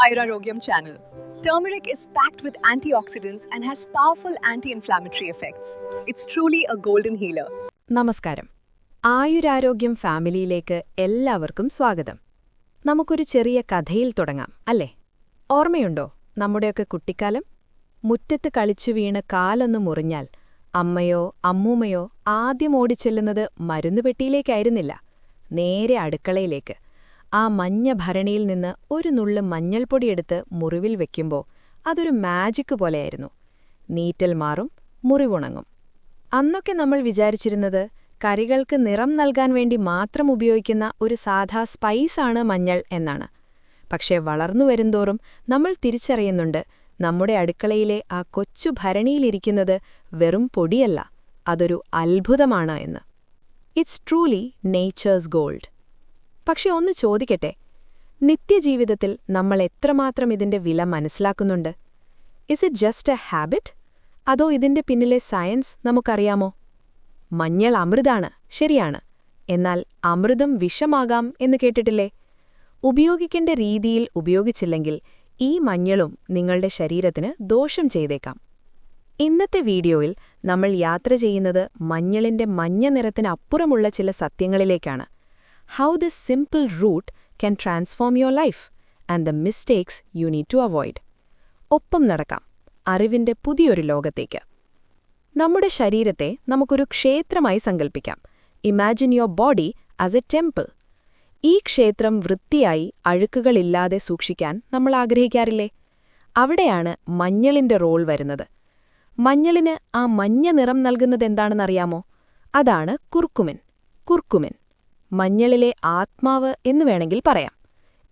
Ayurarogyam channel. Turmeric is packed with antioxidants and has powerful anti-inflammatory effects. It's truly a golden healer. നമസ്കാരം ആയുരാരോഗ്യം ഫാമിലിയിലേക്ക് എല്ലാവർക്കും സ്വാഗതം നമുക്കൊരു ചെറിയ കഥയിൽ തുടങ്ങാം അല്ലേ ഓർമ്മയുണ്ടോ നമ്മുടെയൊക്കെ കുട്ടിക്കാലം മുറ്റത്ത് കളിച്ചു വീണ് കാലൊന്ന് മുറിഞ്ഞാൽ അമ്മയോ അമ്മൂമ്മയോ ആദ്യം ഓടിച്ചെല്ലുന്നത് മരുന്നുപെട്ടിയിലേക്കായിരുന്നില്ല നേരെ അടുക്കളയിലേക്ക് ആ മഞ്ഞ ഭരണിയിൽ നിന്ന് ഒരു നുള്ള് മഞ്ഞൾപ്പൊടിയെടുത്ത് മുറിവിൽ വെക്കുമ്പോൾ അതൊരു മാജിക്ക് പോലെയായിരുന്നു. നീറ്റൽ മാറും മുറിവുണങ്ങും. അന്നൊക്കെ നമ്മൾ വിചാരിച്ചിരുന്നത് കറികൾക്ക് നിറം നൽകാൻ വേണ്ടി മാത്രം ഉപയോഗിക്കുന്ന ഒരു സാധാ സ്പൈസാണ് മഞ്ഞൾ എന്നാണ്. പക്ഷേ വളർന്നു വരുന്തോറും നമ്മൾ തിരിച്ചറിയുന്നുണ്ട് നമ്മുടെ അടുക്കളയിലെ ആ കൊച്ചു ഭരണിയിലിരിക്കുന്നത് വെറും പൊടിയല്ല അതൊരു അത്ഭുതമാണ് എന്ന്. ഇറ്റ്സ് ട്രൂലി നേച്ചേഴ്സ് ഗോൾഡ് പക്ഷെ ഒന്ന് ചോദിക്കട്ടെ? നിത്യജീവിതത്തിൽ നമ്മൾ എത്രമാത്രം ഇതിന്റെ വില മനസ്സിലാക്കുന്നുണ്ട്? Is it just a habit അതോ ഇതിന്റെ പിന്നിലെ സയൻസ് നമുക്കറിയാമോ? മഞ്ഞൾ അമൃതാണ് ശരിയാണ്. എന്നാൽ അമൃതം വിഷമാകാം എന്ന് കേട്ടിട്ടില്ലേ? ഉപയോഗിക്കേണ്ട രീതിയിൽ ഉപയോഗിച്ചില്ലെങ്കിൽ ഈ മഞ്ഞളും നിങ്ങളുടെ ശരീരത്തിന് ദോഷം ചെയ്തേക്കാം. ഇന്നത്തെ വീഡിയോയിൽ നമ്മൾ യാത്ര ചെയ്യുന്നത് മഞ്ഞളിന്റെ മഞ്ഞ നിറത്തിനപ്പുറമുള്ള ചില സത്യങ്ങളിലേക്കാണ്. How this simple route can transform your life and the mistakes you need to avoid. ഒപ്പം നടക്കാം. അറിവിന്റെ പുതിയൊരു ലോകത്തേക്ക്. നമ്മുടെ ശരീരത്തെ നമുക്കൊരു ക്ഷേത്രമായി സങ്കല്പിക്കാം imagine your body as a temple ഈ ക്ഷേത്രം വൃത്തിയായി അഴുക്കുകളില്ലാതെ സൂക്ഷിക്കാൻ നമ്മൾ ആഗ്രഹിക്കാറില്ലേ? അവിടെയാണ് മഞ്ഞളിന്റെ റോൾ വരുന്നത്. മഞ്ഞളിന് ആ മഞ്ഞ നിറം നൽകുന്നത് എന്താണെന്നറിയാമോ? അതാണ് കുർക്കുമിൻ. കുർക്കുമിൻ. മഞ്ഞളിലെ ആത്മാവ് എന്ന് വേണമെങ്കിൽ പറയാം.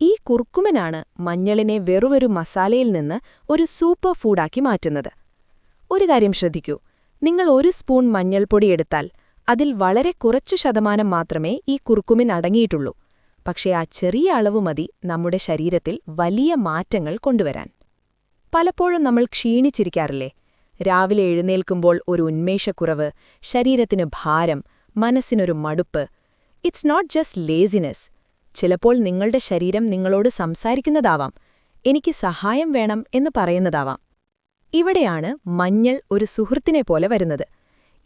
ഈ കുർക്കുമനാണ് മഞ്ഞളിനെ വെറുമൊരു മസാലയിൽ നിന്ന് ഒരു സൂപ്പർ ഫൂഡാക്കി മാറ്റുന്നത്. ഒരു കാര്യം ശ്രദ്ധിക്കൂ. നിങ്ങൾ ഒരു സ്പൂൺ മഞ്ഞൾപ്പൊടി എടുത്താൽ അതിൽ വളരെ കുറച്ചു ശതമാനം മാത്രമേ ഈ കുർക്കുമിൻ അടങ്ങിയിട്ടുള്ളൂ. പക്ഷേ ആ ചെറിയ അളവ് മതി നമ്മുടെ ശരീരത്തിൽ വലിയ മാറ്റങ്ങൾ കൊണ്ടുവരാൻ. പലപ്പോഴും നമ്മൾ ക്ഷീണിച്ചിരിക്കാറില്ലേ? രാവിലെ എഴുന്നേൽക്കുമ്പോൾ ഒരു ഉന്മേഷക്കുറവ് ശരീരത്തിന് ഭാരം മനസ്സിനൊരു മടുപ്പ് ഇറ്റ്സ് നോട്ട് ജസ്റ്റ് ലേസിനെസ് ചിലപ്പോൾ നിങ്ങളുടെ ശരീരം നിങ്ങളോട് സംസാരിക്കുന്നതാവാം. എനിക്ക് സഹായം വേണം എന്ന് പറയുന്നതാവാം. ഇവിടെയാണ് മഞ്ഞൾ ഒരു സുഹൃത്തിനെ പോലെ വരുന്നത്.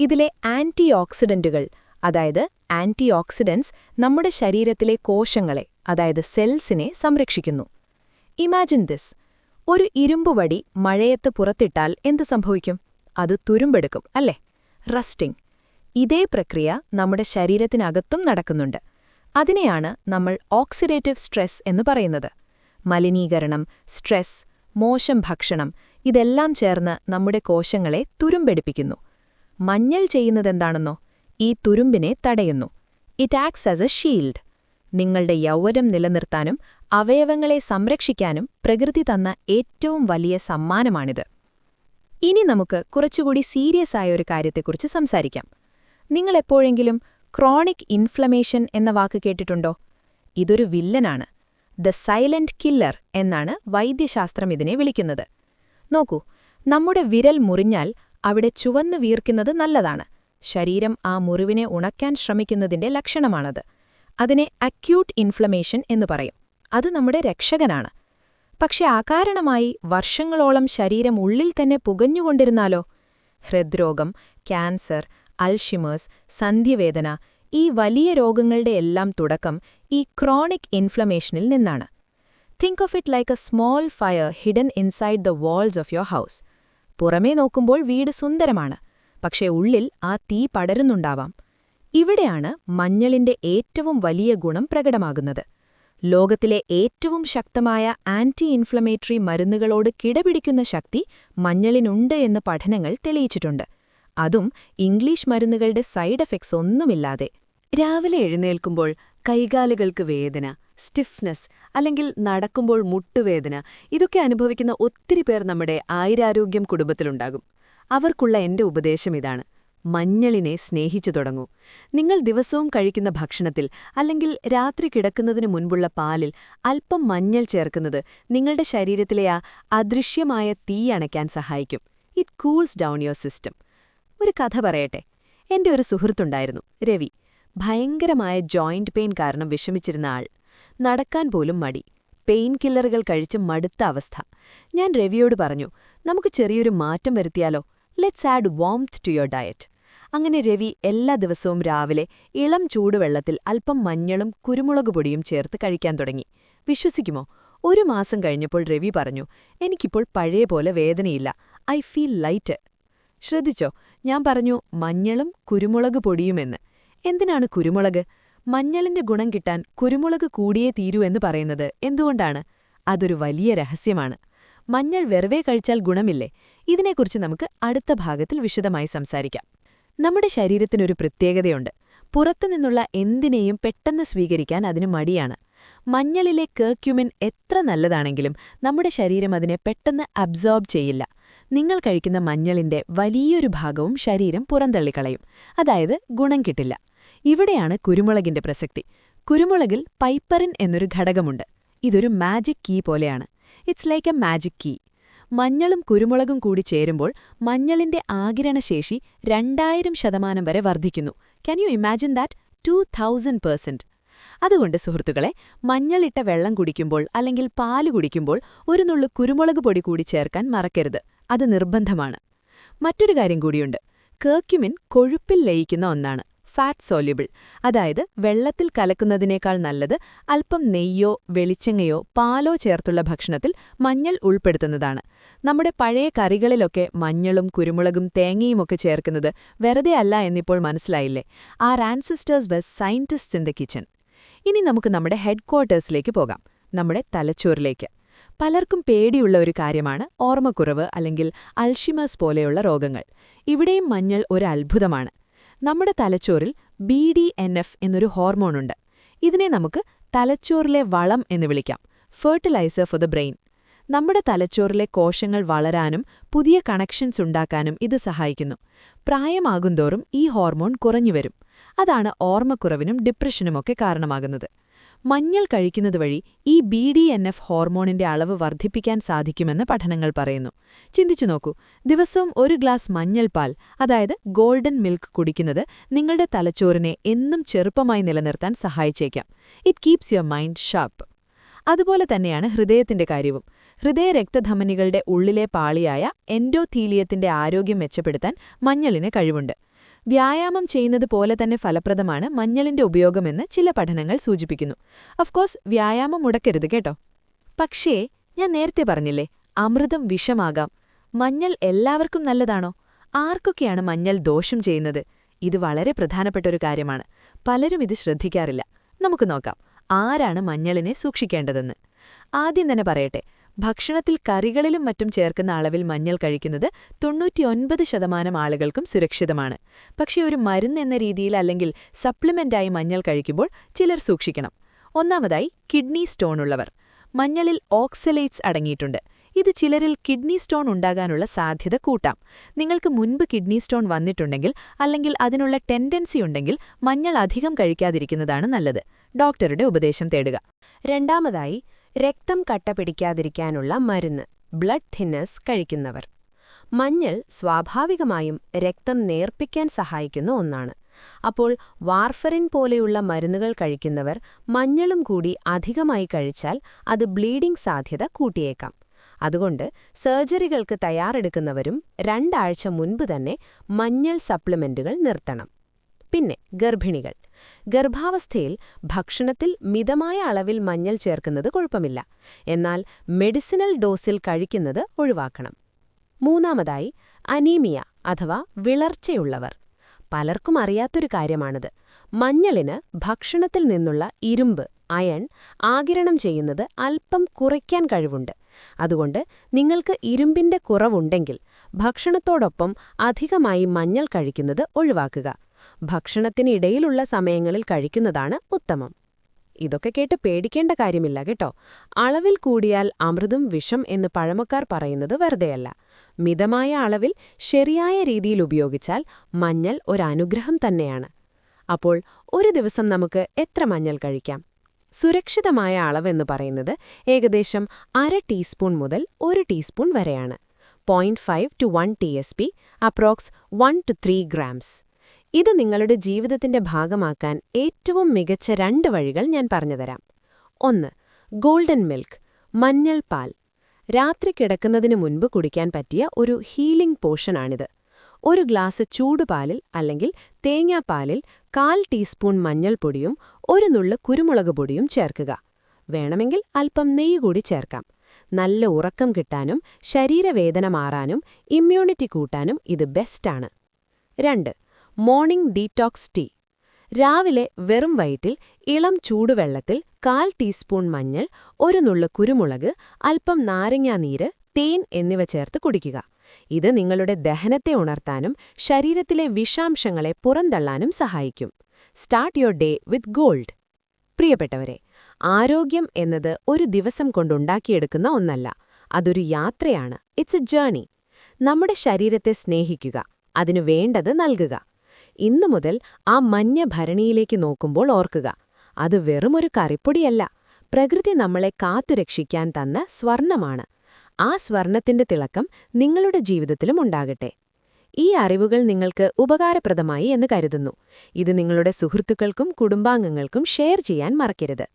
ഇതിലെ ആന്റി ഓക്സിഡന്റുകൾ അതായത് ആന്റി ഓക്സിഡൻസ് നമ്മുടെ ശരീരത്തിലെ കോശങ്ങളെ അതായത് സെൽസിനെ സംരക്ഷിക്കുന്നു. ഇമാജിൻ ദിസ് ഒരു ഇരുമ്പുവടി മഴയത്ത് പുറത്തിട്ടാൽ എന്ത് സംഭവിക്കും? അത് തുരുമ്പെടുക്കും അല്ലേ? റസ്റ്റിംഗ് ഇതേ പ്രക്രിയ നമ്മുടെ ശരീരത്തിനകത്തും നടക്കുന്നുണ്ട്. അതിനെയാണ് നമ്മൾ ഓക്സിഡേറ്റീവ് സ്ട്രെസ് എന്ന് പറയുന്നത്. മലിനീകരണം സ്ട്രെസ് മോശം ഭക്ഷണം ഇതെല്ലാം ചേർന്ന് നമ്മുടെ കോശങ്ങളെ തുരുമ്പെടുപ്പിക്കുന്നു. മഞ്ഞൾ ചെയ്യുന്നതെന്താണെന്നോ ഈ തുരുമ്പിനെ തടയുന്നു. It acts as a shield നിങ്ങളുടെ യൗവനം നിലനിർത്താനും അവയവങ്ങളെ സംരക്ഷിക്കാനും പ്രകൃതി തന്ന ഏറ്റവും വലിയ സമ്മാനമാണിത്. ഇനി നമുക്ക് കുറച്ചുകൂടി സീരിയസ് ആയ ഒരു കാര്യത്തെക്കുറിച്ച് സംസാരിക്കാം. നിങ്ങൾ എപ്പോഴെങ്കിലും ക്രോണിക് ഇൻഫ്ലമേഷൻ എന്ന വാക്ക് കേട്ടിട്ടുണ്ടോ? ഇതൊരു വില്ലനാണ്. ദ സൈലന്റ് കില്ലർ എന്നാണ് വൈദ്യശാസ്ത്രം ഇതിനെ വിളിക്കുന്നത്. നോക്കൂ നമ്മുടെ വിരൽ മുറിഞ്ഞാൽ അവിടെ ചുവന്ന് വീർക്കുന്നത് നല്ലതാണ്. ശരീരം ആ മുറിവിനെ ഉണക്കാൻ ശ്രമിക്കുന്നതിന്റെ ലക്ഷണമാണത്. അതിനെ അക്യൂട്ട് ഇൻഫ്ലമേഷൻ എന്ന് പറയും. അത് നമ്മുടെ രക്ഷകനാണ്. പക്ഷെ അകാരണമായി വർഷങ്ങളോളം ശരീരം ഉള്ളിൽ തന്നെ പുകഞ്ഞുകൊണ്ടിരുന്നാലോ? ഹൃദ്രോഗം ക്യാൻസർ അൽഷിമേഴ്സ് സന്ധ്യവേദന ഈ വലിയ രോഗങ്ങളുടെ എല്ലാം തുടക്കം ഈ ക്രോണിക് ഇൻഫ്ലമേഷനിൽ നിന്നാണ്. Think of it like a small fire hidden inside the walls of your house പുറമേ നോക്കുമ്പോൾ വീട് സുന്ദരമാണ് പക്ഷേ ഉള്ളിൽ ആ തീ പടരുന്നുണ്ടാവാം. ഇവിടെയാണ് മഞ്ഞളിന്റെ ഏറ്റവും വലിയ ഗുണം പ്രകടമാകുന്നത്. ലോകത്തിലെ ഏറ്റവും ശക്തമായ ആന്റി ഇൻഫ്ലമേറ്ററി മരുന്നുകളോട് കിടപിടിക്കുന്ന ശക്തി മഞ്ഞളിനുണ്ട് എന്ന് പഠനങ്ങൾ തെളിയിച്ചിട്ടുണ്ട്. അതും ഇംഗ്ലീഷ് മരുന്നുകളുടെ സൈഡ് എഫക്ട്സ് ഒന്നുമില്ലാതെ. രാവിലെ എഴുന്നേൽക്കുമ്പോൾ കൈകാലുകൾക്ക് വേദന സ്റ്റിഫ്നെസ് അല്ലെങ്കിൽ നടക്കുമ്പോൾ മുട്ടുവേദന ഇതൊക്കെ അനുഭവിക്കുന്ന ഒത്തിരി പേർ നമ്മുടെ ആയിരാരോഗ്യം കുടുംബത്തിലുണ്ടാകും. അവർക്കുള്ള എന്റെ ഉപദേശം ഇതാണ്. മഞ്ഞളിനെ സ്നേഹിച്ചു തുടങ്ങൂ. നിങ്ങൾ ദിവസവും കഴിക്കുന്ന ഭക്ഷണത്തിൽ അല്ലെങ്കിൽ രാത്രി കിടക്കുന്നതിന് മുൻപുള്ള പാലിൽ അല്പം മഞ്ഞൾ ചേർക്കുന്നത് നിങ്ങളുടെ ശരീരത്തിലെ ആ അദൃശ്യമായ തീ അണയ്ക്കാൻ സഹായിക്കും. It cools down your system ഒരു കഥ പറയട്ടെ. എന്റെ ഒരു സുഹൃത്തുണ്ടായിരുന്നു രവി. ഭയങ്കരമായ ജോയിന്റ് പെയിൻ കാരണം വിഷമിച്ചിരുന്ന ആൾ. നടക്കാൻ പോലും മടി. പെയിൻ കില്ലറുകൾ കഴിച്ച് മടുത്ത അവസ്ഥ. ഞാൻ രവിയോട് പറഞ്ഞു നമുക്ക് ചെറിയൊരു മാറ്റം വരുത്തിയാലോ? Let's add warmth to your diet അങ്ങനെ രവി എല്ലാ ദിവസവും രാവിലെ ഇളം ചൂടുവെള്ളത്തിൽ അല്പം മഞ്ഞളും കുരുമുളക് പൊടിയും ചേർത്ത് കഴിക്കാൻ തുടങ്ങി. വിശ്വസിക്കുമോ? ഒരു മാസം കഴിഞ്ഞപ്പോൾ രവി പറഞ്ഞു എനിക്കിപ്പോൾ പഴയ പോലെ വേദനയില്ല. ഐ ഫീൽ ലൈറ്റ് ശ്രദ്ധിച്ചോ? ഞാൻ പറഞ്ഞു മഞ്ഞളും കുരുമുളക് പൊടിയുമെന്ന്. എന്തിനാണ് കുരുമുളക്? മഞ്ഞളിന്റെ ഗുണം കിട്ടാൻ കുരുമുളക് കൂടിയേ തീരൂ എന്ന് പറയുന്നത് എന്തുകൊണ്ടാണ്? അതൊരു വലിയ രഹസ്യമാണ്. മഞ്ഞൾ വെറുതെ കഴിച്ചാൽ ഗുണമില്ലേ? ഇതിനെക്കുറിച്ച് നമുക്ക് അടുത്ത ഭാഗത്തിൽ വിശദമായി സംസാരിക്കാം. നമ്മുടെ ശരീരത്തിനൊരു പ്രത്യേകതയുണ്ട്. പുറത്തുനിന്നുള്ള എന്തിനേയും പെട്ടെന്ന് സ്വീകരിക്കാൻ അതിന് മടിയാണ്. മഞ്ഞളിലെ കേക്യുമിൻ എത്ര നല്ലതാണെങ്കിലും നമ്മുടെ ശരീരം അതിനെ പെട്ടെന്ന് അബ്സോർബ് ചെയ്യില്ല. നിങ്ങൾ കഴിക്കുന്ന മഞ്ഞളിന്റെ വലിയൊരു ഭാഗവും ശരീരം പുറന്തള്ളിക്കളയും. അതായത് ഗുണം കിട്ടില്ല. ഇവിടെയാണ് കുരുമുളകിന്റെ പ്രസക്തി. കുരുമുളകിൽ പൈപ്പറിൻ എന്നൊരു ഘടകമുണ്ട്. ഇതൊരു മാജിക് കീ പോലെയാണ്. It's like a magic key മഞ്ഞളും കുരുമുളകും കൂടി ചേരുമ്പോൾ മഞ്ഞളിന്റെ ആകിരണശേഷി രണ്ടായിരം ശതമാനം വരെ വർദ്ധിക്കുന്നു. Can you imagine that two thousand percent അതുകൊണ്ട് സുഹൃത്തുക്കളെ മഞ്ഞളിട്ട വെള്ളം കുടിക്കുമ്പോൾ അല്ലെങ്കിൽ പാൽ കുടിക്കുമ്പോൾ ഒരു നുള്ളു കുരുമുളക് പൊടി കൂടി ചേർക്കാൻ മറക്കരുത്. അത് നിർബന്ധമാണ്. മറ്റൊരു കാര്യം കൂടിയുണ്ട്. കേക്യുമിൻ കൊഴുപ്പിൽ ലയിക്കുന്ന ഒന്നാണ്. Fat soluble. അതായത് വെള്ളത്തിൽ കലക്കുന്നതിനേക്കാൾ നല്ലത് അല്പം നെയ്യോ വെളിച്ചെങ്ങയോ പാലോ ചേർത്തുള്ള ഭക്ഷണത്തിൽ മഞ്ഞൾ ഉൾപ്പെടുത്തുന്നതാണ്. നമ്മുടെ പഴയ കറികളിലൊക്കെ മഞ്ഞളും കുരുമുളകും തേങ്ങയുമൊക്കെ ചേർക്കുന്നത് വെറുതെ അല്ല എന്നിപ്പോൾ മനസ്സിലായില്ലേ? Our ancestors was scientist in the kitchen. ഇനി നമുക്ക് നമ്മുടെ ഹെഡ്ക്വാർട്ടേഴ്സിലേക്ക് പോകാം. നമ്മുടെ തലച്ചോറിലേക്ക്. പലർക്കും പേടിയുള്ള ഒരു കാര്യമാണ് ഓർമ്മക്കുറവ് അല്ലെങ്കിൽ അൽഷിമേഴ്സ് പോലെയുള്ള രോഗങ്ങൾ. ഇവിടെയും മഞ്ഞൾ ഒരു അത്ഭുതമാണ്. നമ്മുടെ തലച്ചോറിൽ ബി ഡി എൻ എഫ് എന്നൊരു ഹോർമോണുണ്ട് ഇതിനെ നമുക്ക് തലച്ചോറിലെ വളം എന്ന് വിളിക്കാം ഫെർട്ടിലൈസർ ഫോർ ദ ബ്രെയിൻ നമ്മുടെ തലച്ചോറിലെ കോശങ്ങൾ വളരാനും പുതിയ കണക്ഷൻസ് ഉണ്ടാക്കാനും ഇത് സഹായിക്കുന്നു. പ്രായമാകുന്തോറും ഈ ഹോർമോൺ കുറഞ്ഞുവരും അതാണ് ഓർമ്മക്കുറവിനും ഡിപ്രഷനുമൊക്കെ കാരണമാകുന്നത്. മഞ്ഞൾ കഴിക്കുന്നത് വഴി ഈ ബി ഡി എൻ എഫ് ഹോർമോണിന്റെ അളവ് വർദ്ധിപ്പിക്കാൻ സാധിക്കുമെന്ന് പഠനങ്ങൾ പറയുന്നു. ചിന്തിച്ചു നോക്കൂ ദിവസവും ഒരു ഗ്ലാസ് മഞ്ഞൾ പാൽ അതായത് ഗോൾഡൻ മിൽക്ക് കുടിക്കുന്നത് നിങ്ങളുടെ തലച്ചോറിനെ എന്നും ചെറുപ്പമായി നിലനിർത്താൻ സഹായിച്ചേക്കാം. It keeps your mind sharp അതുപോലെ തന്നെയാണ് ഹൃദയത്തിന്റെ കാര്യവും. ഹൃദയ രക്തധമനികളുടെ ഉള്ളിലെ പാളിയായ എൻഡോതീലിയത്തിന്റെ ആരോഗ്യം മെച്ചപ്പെടുത്താൻ മഞ്ഞളിന് കഴിവുണ്ട്. വ്യായാമം ചെയ്യുന്നത് പോലെ തന്നെ ഫലപ്രദമാണ് മഞ്ഞളിന്റെ ഉപയോഗമെന്ന് ചില പഠനങ്ങൾ സൂചിപ്പിക്കുന്നു. അഫ്കോഴ്സ് വ്യായാമം മുടക്കരുത് കേട്ടോ. പക്ഷേ ഞാൻ നേരത്തെ പറഞ്ഞില്ലേ അമൃതം വിഷമാകാം. മഞ്ഞൾ എല്ലാവർക്കും നല്ലതാണോ? ആർക്കൊക്കെയാണ് മഞ്ഞൾ ദോഷം ചെയ്യുന്നത്? ഇത് വളരെ പ്രധാനപ്പെട്ട ഒരു കാര്യമാണ്. പലരും ഇത് ശ്രദ്ധിക്കാറില്ല. നമുക്ക് നോക്കാം ആരാണ് മഞ്ഞളിനെ സൂക്ഷിക്കേണ്ടതെന്ന്. ആദ്യം തന്നെ പറയട്ടെ ഭക്ഷണത്തിൽ കറികളിലും മറ്റും ചേർക്കുന്ന അളവിൽ മഞ്ഞൾ കഴിക്കുന്നത് തൊണ്ണൂറ്റിയൊൻപത് ശതമാനം ആളുകൾക്കും സുരക്ഷിതമാണ്. പക്ഷേ ഒരു മരുന്ന് എന്ന രീതിയിൽ അല്ലെങ്കിൽ സപ്ലിമെന്റായി മഞ്ഞൾ കഴിക്കുമ്പോൾ ചിലർ സൂക്ഷിക്കണം. ഒന്നാമതായി കിഡ്നി സ്റ്റോൺ ഉള്ളവർ. മഞ്ഞളിൽ ഓക്സലേറ്റ്സ് അടങ്ങിയിട്ടുണ്ട്. ഇത് ചിലരിൽ കിഡ്നി സ്റ്റോൺ ഉണ്ടാകാനുള്ള സാധ്യത കൂട്ടാം. നിങ്ങൾക്ക് മുൻപ് കിഡ്നി സ്റ്റോൺ വന്നിട്ടുണ്ടെങ്കിൽ അല്ലെങ്കിൽ അതിനുള്ള ടെൻഡൻസി ഉണ്ടെങ്കിൽ മഞ്ഞൾ അധികം കഴിക്കാതിരിക്കുന്നതാണ് നല്ലത്. ഡോക്ടറുടെ ഉപദേശം തേടുക. രണ്ടാമതായി രക്തം കട്ട പിടിക്കാതിരിക്കാനുള്ള മരുന്ന് ബ്ലഡ് തിന്നേഴ്സ് കഴിക്കുന്നവർ. മഞ്ഞൾ സ്വാഭാവികമായും രക്തം നേർപ്പിക്കാൻ സഹായിക്കുന്ന ഒന്നാണ്. അപ്പോൾ വാർഫറിൻ പോലെയുള്ള മരുന്നുകൾ കഴിക്കുന്നവർ മഞ്ഞളും കൂടി അധികമായി കഴിച്ചാൽ അത് ബ്ലീഡിംഗ് സാധ്യത കൂട്ടിയേക്കാം. അതുകൊണ്ട് സർജറികൾക്ക് തയ്യാറെടുക്കുന്നവരും രണ്ടാഴ്ച മുൻപ് തന്നെ മഞ്ഞൾ സപ്ലിമെന്റുകൾ നിർത്തണം. പിന്നെ ഗർഭിണികൾ. ഗർഭാവസ്ഥയിൽ ഭക്ഷണത്തിൽ മിതമായ അളവിൽ മഞ്ഞൾ ചേർക്കുന്നത് കുഴപ്പമില്ല. എന്നാൽ മെഡിസിനൽ ഡോസിൽ കഴിക്കുന്നത് ഒഴിവാക്കണം. മൂന്നാമതായി അനീമിയ അഥവാ വിളർച്ചയുള്ളവർ. പലർക്കും അറിയാത്തൊരു കാര്യമാണിത്. മഞ്ഞളിന് ഭക്ഷണത്തിൽ നിന്നുള്ള ഇരുമ്പ് അയൺ ആകിരണം ചെയ്യുന്നത് അല്പം കുറയ്ക്കാൻ കഴിവുണ്ട്. അതുകൊണ്ട് നിങ്ങൾക്ക് ഇരുമ്പിന്റെ കുറവുണ്ടെങ്കിൽ ഭക്ഷണത്തോടൊപ്പം അധികമായി മഞ്ഞൾ കഴിക്കുന്നത് ഒഴിവാക്കുക. ഭക്ഷണത്തിനിടയിലുള്ള സമയങ്ങളിൽ കഴിക്കുന്നതാണ് ഉത്തമം. ഇതൊക്കെ കേട്ട് പേടിക്കേണ്ട കാര്യമില്ല കേട്ടോ. അളവിൽ കൂടിയാൽ അമൃതും വിഷം എന്ന് പഴമക്കാർ പറയുന്നത് വെറുതെയല്ല. മിതമായ അളവിൽ ശരിയായ രീതിയിൽ ഉപയോഗിച്ചാൽ മഞ്ഞൾ ഒരനുഗ്രഹം തന്നെയാണ്. അപ്പോൾ ഒരു ദിവസം നമുക്ക് എത്ര മഞ്ഞൾ കഴിക്കാം? സുരക്ഷിതമായ അളവെന്ന് പറയുന്നത് ഏകദേശം അര ടീസ്പൂൺ മുതൽ ഒരു ടീസ്പൂൺ വരെയാണ്. Point five to one T S P approx one to three grams ഇത് നിങ്ങളുടെ ജീവിതത്തിന്റെ ഭാഗമാക്കാൻ ഏറ്റവും മികച്ച രണ്ട് വഴികൾ ഞാൻ പറഞ്ഞുതരാം ഒന്ന് ഗോൾഡൻ മിൽക്ക് മഞ്ഞൾ പാൽ. രാത്രി കിടക്കുന്നതിന് മുൻപ് കുടിക്കാൻ പറ്റിയ ഒരു ഹീലിംഗ് പോഷനാണിത് ഒരു ഗ്ലാസ് ചൂടുപാലിൽ അല്ലെങ്കിൽ തേങ്ങാപ്പാലിൽ കാൽ ടീസ്പൂൺ മഞ്ഞൾപ്പൊടിയും ഒരു നുള്ള് കുരുമുളക് പൊടിയും ചേർക്കുക. വേണമെങ്കിൽ അല്പം നെയ്യ് കൂടി ചേർക്കാം. നല്ല ഉറക്കം കിട്ടാനും ശരീരവേദന മാറാനും ഇമ്മ്യൂണിറ്റി കൂട്ടാനും ഇത് ബെസ്റ്റാണ് രണ്ട് മോർണിംഗ് ഡീറ്റോക്സ് ടീ. രാവിലെ വെറും വയറ്റിൽ ഇളം ചൂടുവെള്ളത്തിൽ കാൽ ടീസ്പൂൺ മഞ്ഞൾ ഒരു നുള്ള് കുരുമുളക് അല്പം നാരങ്ങാനീര് തേൻ എന്നിവ ചേർത്ത് കുടിക്കുക. ഇത് നിങ്ങളുടെ ദഹനത്തെ ഉണർത്താനും ശരീരത്തിലെ വിഷാംശങ്ങളെ പുറന്തള്ളാനും സഹായിക്കും. Start your day with gold. പ്രിയപ്പെട്ടവരെ ആരോഗ്യം എന്നത് ഒരു ദിവസം കൊണ്ടുണ്ടാക്കിയെടുക്കുന്ന ഒന്നല്ല അതൊരു യാത്രയാണ്. ഇറ്റ്സ് എ ജേണി നമ്മുടെ ശരീരത്തെ സ്നേഹിക്കുക അതിനു വേണ്ടത് നൽകുക. ഇന്നു മുതൽ ആ മഞ്ഞ ഭരണിയിലേക്ക് നോക്കുമ്പോൾ ഓർക്കുക. അത് വെറുമൊരു കറിപ്പൊടിയല്ല. പ്രകൃതി നമ്മളെ കാത്തുരക്ഷിക്കാൻ തന്ന സ്വർണമാണ്. ആ സ്വർണത്തിന്റെ തിളക്കം നിങ്ങളുടെ ജീവിതത്തിലും ഉണ്ടാകട്ടെ. ഈ അറിവുകൾ നിങ്ങൾക്ക് ഉപകാരപ്രദമായി എന്ന് കരുതുന്നു. ഇത് നിങ്ങളുടെ സുഹൃത്തുക്കൾക്കും കുടുംബാംഗങ്ങൾക്കും ഷെയർ ചെയ്യാൻ മറക്കരുത്.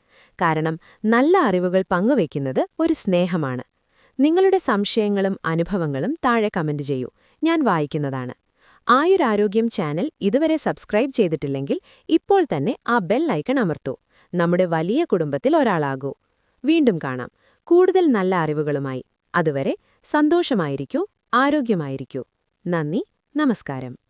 കാരണം നല്ല അറിവുകൾ പങ്കുവയ്ക്കുന്നത് ഒരു സ്നേഹമാണ്. നിങ്ങളുടെ സംശയങ്ങളും അനുഭവങ്ങളും താഴെ കമന്റ് ചെയ്യൂ. ഞാൻ വായിക്കുന്നതാണ്. ആയുരാരോഗ്യം ചാനൽ ഇതുവരെ സബ്സ്ക്രൈബ് ചെയ്തിട്ടില്ലെങ്കിൽ ഇപ്പോൾ തന്നെ ആ ബെൽ ഐക്കൺ അമർത്തൂ. നമ്മുടെ വലിയ കുടുംബത്തിൽ ഒരാളാകൂ. വീണ്ടും കാണാം. കൂടുതൽ നല്ല അറിവുകളുമായി. അതുവരെ സന്തോഷമായിരിക്കൂ ആരോഗ്യമായിരിക്കൂ. നന്ദി നമസ്കാരം.